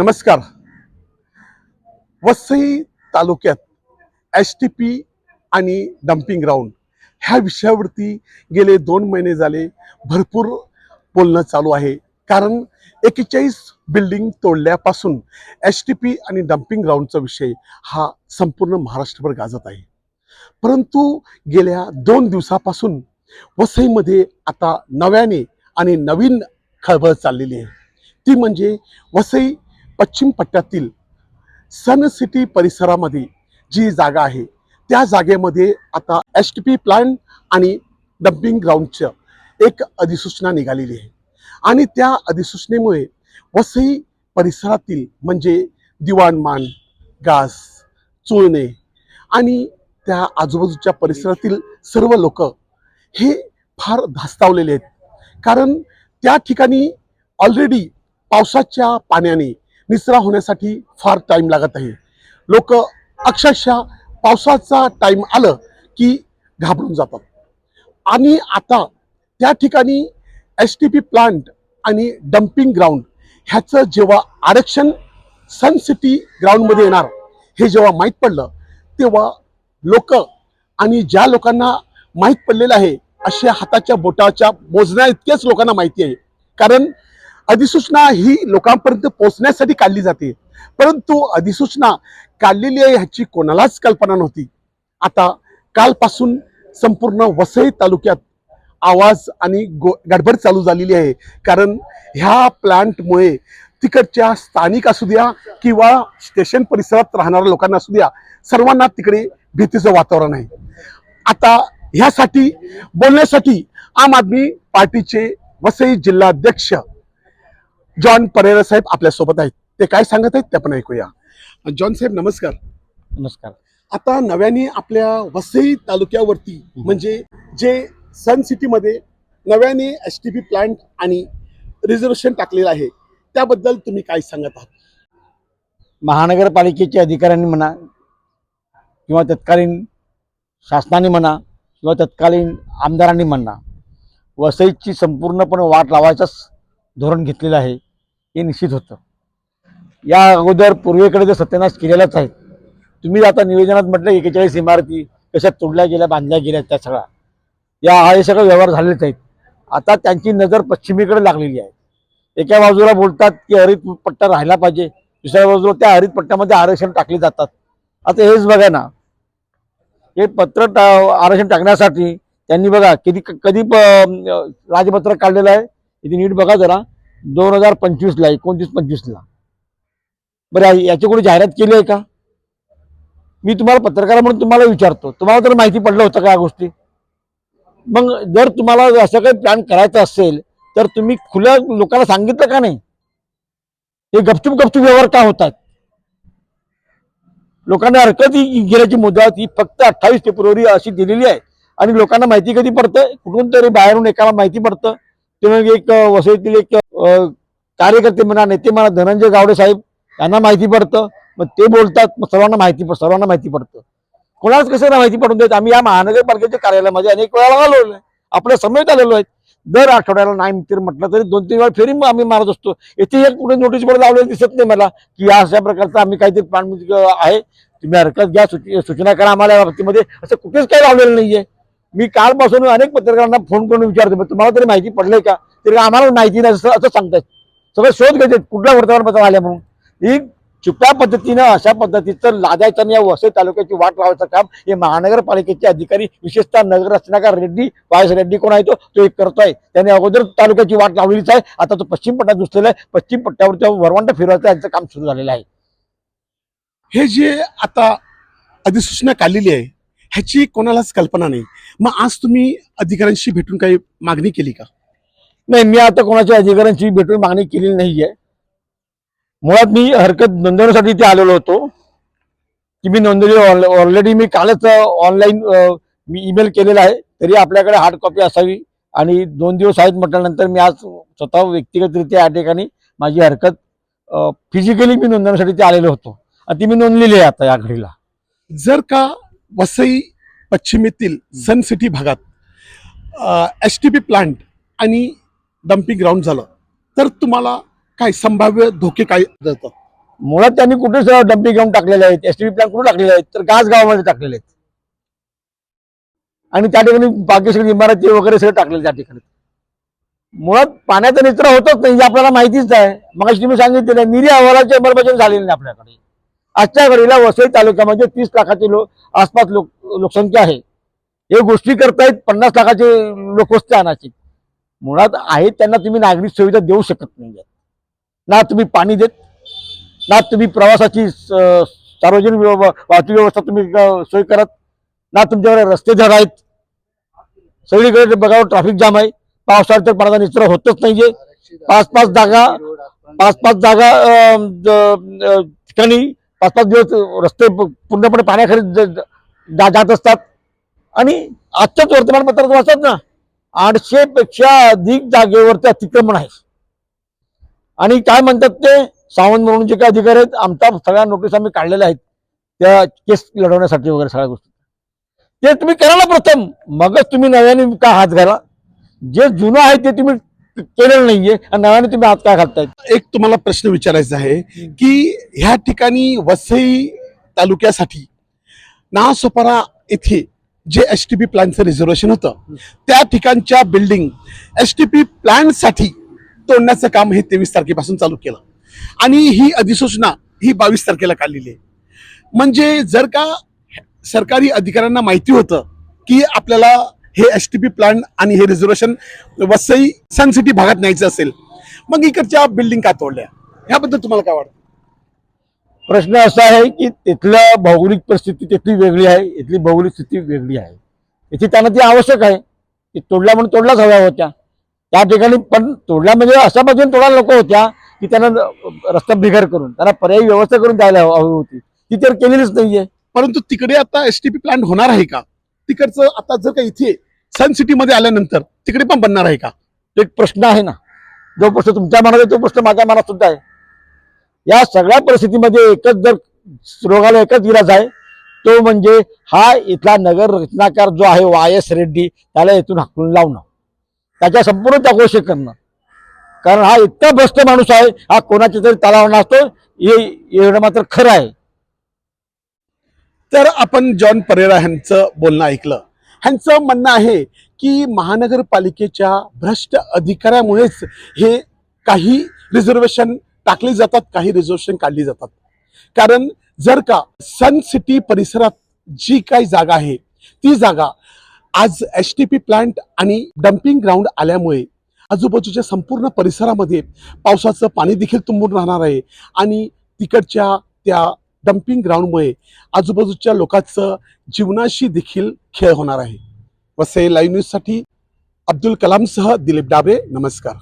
नमस्कार. वसई तालुक्यात S T P आणि डम्पिंग ग्राउंड ह्या विषयावरती गेले दोन महिने झाले भरपूर बोलणं चालू आहे. कारण एकेचाळीस बिल्डिंग तोडल्यापासून एस टी पी आणि डम्पिंग ग्राउंडचा विषय हा संपूर्ण महाराष्ट्रभर गाजत आहे. परंतु गेल्या दोन दिवसापासून वसईमध्ये आता नव्याने आणि नवीन खळबळ चाललेली आहे. ती म्हणजे वसई पश्चिम पट्ट्यातील सन सिटी परिसरामध्ये जी जागा आहे त्या जागेमध्ये आता एस टी पी प्लांट आणि डम्पिंग ग्राउंडचं एक अधिसूचना निघालेली आहे. आणि त्या अधिसूचनेमुळे वसई परिसरातील म्हणजे दिवाणमान गास चुळणे आणि त्या आजूबाजूच्या परिसरातील सर्व लोक हे फार धास्तावलेले आहेत. कारण त्या ठिकाणी ऑलरेडी पावसाच्या पाण्याने निचरा होण्यासाठी फार टाईम लागत आहे. लोक अक्षरशः पावसाचा टाईम आलं की घाबरून जातात. आणि आता त्या ठिकाणी एस टी पी प्लांट आणि डम्पिंग ग्राउंड ह्याचं जेव्हा आरक्षण सन सिटी ग्राउंडमध्ये येणार हे जेव्हा माहीत पडलं तेव्हा लोक आणि ज्या लोकांना माहीत पडलेलं आहे अशा हाताच्या बोटाच्या मोजण्या इतक्याच लोकांना माहिती आहे. कारण अधिसूचना ही लोकांपर्यंत पोहोचण्यासाठी काढली जाते. परंतु अधिसूचना काढलेली आहे ह्याची कोणालाच कल्पना नव्हती. आता कालपासून संपूर्ण वसई तालुक्यात आवाज आणि गो गडबड चालू झालेली आहे. कारण ह्या प्लांटमुळे तिकडच्या स्थानिक असू द्या किंवा स्टेशन परिसरात राहणाऱ्या लोकांना असू द्या सर्वांना तिकडे भीतीचं वातावरण आहे. आता ह्यासाठी बोलण्यासाठी आम आदमी पार्टीचे वसई जिल्हाध्यक्ष जॉन परेरा साहेब आपल्यासोबत आहेत. ते काय सांगत आहेत ते आपण ऐकूया. जॉन साहेब नमस्कार. नमस्कार. आता नव्याने आपल्या वसई तालुक्यावरती म्हणजे जे सन सिटीमध्ये नव्याने एस टी पी प्लांट आणि रिझर्वेशन टाकलेलं आहे त्याबद्दल तुम्ही काय सांगत आहात? महानगरपालिकेच्या अधिकाऱ्यांनी म्हणा किंवा तत्कालीन शासनाने म्हणा किंवा तत्कालीन आमदारांनी म्हणा वसईची संपूर्णपणे वाट लावायचंच धोरण घेतलेलं आहे हे निश्चित होतं. या अगोदर पूर्वेकडे जो सत्यानाश केलेलाच आहे तुम्ही आता निवेदनात म्हटलं एकेचाळीस इमारती कशा तोडल्या गेल्या बांधल्या गेल्या त्या सगळ्या. या हा हे सगळं व्यवहार झालेच आहेत. आता त्यांची नजर पश्चिमेकडे लागलेली आहे. एका बाजूला बोलतात की हरित पट्टा राहिला पाहिजे दुसऱ्या बाजूला त्या हरित पट्ट्यामध्ये आरक्षण टाकले जातात. आता हेच बघा ना हे पत्र टा- आरक्षण टाकण्यासाठी त्यांनी बघा किती कधी प- राजपत्र काढलेलं आहे इथे नीट बघा जरा. दोन हजार पंचवीसला एकोणतीस पंचवीसला. बरं याची कोणी जाहिरात केली आहे का? मी तुम्हाला पत्रकार म्हणून तुम्हाला विचारतो. तुम्हाला तर माहिती पडलं होतं का या गोष्टी? मग जर तुम्हाला असं काही प्लॅन करायचं असेल तर तुम्ही खुल्या लोकांना सांगितलं का नाही? हे गपचूप गपचूप व्यवहार का होतात? लोकांना हरकत ही घेण्याची मुदत ही फक्त अठ्ठावीस फेब्रुवारी अशी दिलेली आहे. आणि लोकांना माहिती कधी पडतं? कुठून तरी बाहेरून एकाला माहिती पडतं. ते मग एक वसईतील एक कार्यकर्ते म्हणा नेते म्हणा धनंजय गावडे साहेब यांना माहिती पडतं. मग ते बोलतात मग सर्वांना माहिती पड सर्वांना माहिती पडतं. कोणालाच कसं माहिती पडून देत? आम्ही या महानगरपालिकेच्या कार्यालयामध्ये अनेक वेळा आलेलो आहे आपल्या समेत आलेलो आहे. दर आठवड्याला नाही तर म्हटलं तरी दोन तीन वेळा फेरी मग आम्ही मारत असतो. येथे एक कुठे नोटीस बोर्ड लावलेलं दिसत नाही मला की या अशा प्रकारचं आम्ही काहीतरी प्लॅन आहे. तुम्ही हरकत घ्या सूचना करा आम्हाला या बाबतीमध्ये. असं कुठेच काही लावलेलं नाहीये. मी कालपासून अनेक पत्रकारांना फोन करून विचारतो तुम्हाला तरी माहिती पडलंय का? तरी आम्हाला माहिती नाही असं सांगतायत. सगळं शोध घेतात कुठल्या वर्तमानपत्र आल्या म्हणून. ही चुक्या पद्धतीनं अशा पद्धतीचं लादायचं या वसई तालुक्याची वाट लावायचं काम हे महानगरपालिकेचे अधिकारी विशेषतः नगर रचनाकार रेड्डी वायस रेड्डी कोण आहे तो तो एक करतोय. त्याने अगोदर तालुक्याची वाट लावलेलीच आहे. आता तो पश्चिम पट्ट्यात घुसलेला आहे. पश्चिम पट्ट्यावरती वरवंट फिरवायचं यांचं काम सुरू झालेलं आहे. हे जे आता अधिसूचना काढलेली आहे ह्याची कोणालाच कल्पना नाही. मग आज तुम्ही अधिकाऱ्यांशी भेटून काही मागणी केली का? नाही मी आता कोणाच्या अधिकाऱ्यांची भेटून मागणी केलेली नाहीये. मुळात मी हरकत नोंदवण्यासाठी इथे आलेलो होतो की मी नोंदवली ऑलरेडी मी कालच ऑनलाईन मी ईमेल केलेला आहे तरी आपल्याकडे हार्ड कॉपी असावी आणि दोन दिवस आहेत म्हटल्यानंतर मी आज स्वतः व्यक्तिगतरित्या या ठिकाणी माझी हरकत फिजिकली मी नोंदवण्यासाठी इथे आलेलो होतो. आणि ती मी नोंदलेली आहे आता या घडीला. जर का वसई पश्चिमेतील सन सिटी भागात एस टी पी प्लांट आणि डम्पिंग ग्राउंड झालं. तर तुम्हाला काय संभाव्य धोके काय जातात मुळात त्यांनी कुठे डम्पिंग घेऊन टाकलेले आहेत एस टी पी प्लांट कुठे टाकलेले आहेत तर गाच गावामध्ये टाकलेले आहेत. आणि त्या ठिकाणी बाकी सगळी इमारती वगैरे सगळं टाकलेले त्या ठिकाणी. मुळात पाण्याचा निचरा होतच नाही हे आपल्याला माहितीच आहे. मग तुम्ही सांगितलेलं निरी अहवालाची अंमलबजावणी झालेली नाही आपल्याकडे. आजच्या घडीला वसई तालुक्यामध्ये म्हणजे तीस लाखाची लोक आसपास लोक लोकसंख्या आहे. हे गोष्टी करतायत पन्नास लाखाची लोकवस्ती आणायची. मुळात आहेत त्यांना तुम्ही नागरिक सुविधा देऊ शकत नाही ना तुम्ही पाणी देत ना तुम्ही प्रवासाची स- सार्वजनिक व्यव- वाहतूक व्यवस्था तुम्ही सोय करत ना तुमच्याकडे रस्ते धड आहेत. सगळीकडे बघावं ट्रॅफिक जाम आहे. पावसाळ्यात तर पाण्याचा निचरा होतच नाहीये. पाच पाच जागा पाच पाच जागा ठिकाणी पाच पाच दिवस रस्ते पूर्णपणे पाण्याखाली जा- जात असतात. आणि आजच्याच वर्तमानपत्रात वाचतात ना आठशे पेक्षा अधिक जागेवरती अतिक्रमण आहे. आणि काय म्हणतात ते सावंत म्हणून जे काही अधिकारी आहेत आमच्या सगळ्या नोटीस आम्ही काढलेल्या आहेत त्या केस लढवण्यासाठी वगैरे सगळ्या गोष्टी. ते तुम्ही करा ना प्रथम. मगच तुम्ही नव्याने का हात घाला. जे जुनं आहे ते तुम्ही केलेलं नाहीये. आणि नव्याने तुम्ही हात काय घालतायत एक तुम्हाला प्रश्न विचारायचा आहे की ह्या ठिकाणी वसई तालुक्यासाठी नासोपारा येथे जे एस टी पी प्लॅनचं रिझर्वेशन होतं त्या ठिकाणच्या बिल्डिंग एस टी पी प्लॅनसाठी तोडण्याचं काम हे तेवीस तारखेपासून चालू केलं. आणि ही अधिसूचना ही बावीस तारखेला काढलेली आहे. म्हणजे जर का सरकारी अधिकाऱ्यांना माहिती होतं की आपल्याला हे एस टी पी प्लॅन आणि हे रिझर्वेशन वसई सन सिटी भागात न्यायचं असेल मग इकडच्या बिल्डिंग का तोडल्या? ह्याबद्दल तुम्हाला काय वाटतं? प्रश्न असा आहे की तिथलं भौगोलिक परिस्थिती तिथली वेगळी आहे इथली भौगोलिक स्थिती वेगळी आहे. इथे त्यांना ती आवश्यक आहे की तोडल्या म्हणून तोडल्याच हव्या होत्या. त्या ठिकाणी पण तोडल्या म्हणजे अशा बाजूने तोडायला नको होत्या की त्यांना रस्ता बिघार करून त्यांना पर्यायी व्यवस्था करून द्यायला हवी होती. ती तर केलेलीच नाहीये. परंतु तिकडे आता एस टी पी प्लॅन होणार आहे का? तिकडचं आता जर का इथे सन सिटीमध्ये आल्यानंतर तिकडे पण बनणार आहे का? एक प्रश्न आहे ना. जो प्रश्न तुमच्या मनात आहे तो प्रश्न माझ्या मनात सुद्धा आहे. या सगळ्या परिस्थितीमध्ये एकच जर रोगाला एकच विराज आहे तो म्हणजे हा इथला नगर रचनाकार जो आहे वाय एस रेड्डी त्याला इथून हाकलून लावणं. त्याच्या संपूर्ण चौकशी करणं. कारण हा इतका भ्रष्ट माणूस आहे हा कोणाच्या तरी तलाव नसतो हे एवढं मात्र खरं आहे. तर आपण जॉन परेरा ह्यांचं बोलणं ऐकलं. ह्यांचं म्हणणं आहे की महानगरपालिकेच्या भ्रष्ट अधिकाऱ्यामुळेच हे काही रिझर्वेशन टाकली जातात काही रिझर्वेशन काढली जातात. कारण जर का सन सिटी परिसरात जी काही जागा आहे ती जागा आज एच टी पी प्लांट आणि डम्पिंग ग्राउंड आल्यामुळे आजूबाजूच्या संपूर्ण परिसरामध्ये पावसाचं पाणी देखील तुंबून राहणार आहे आणि तिकडच्या त्या डम्पिंग ग्राउंडमुळे आजूबाजूच्या लोकांचं जीवनाशी देखील खेळ होणार आहे. वसई लाईव्ह न्यूजसाठी अब्दुल कलामसह दिलीप डाबरे नमस्कार.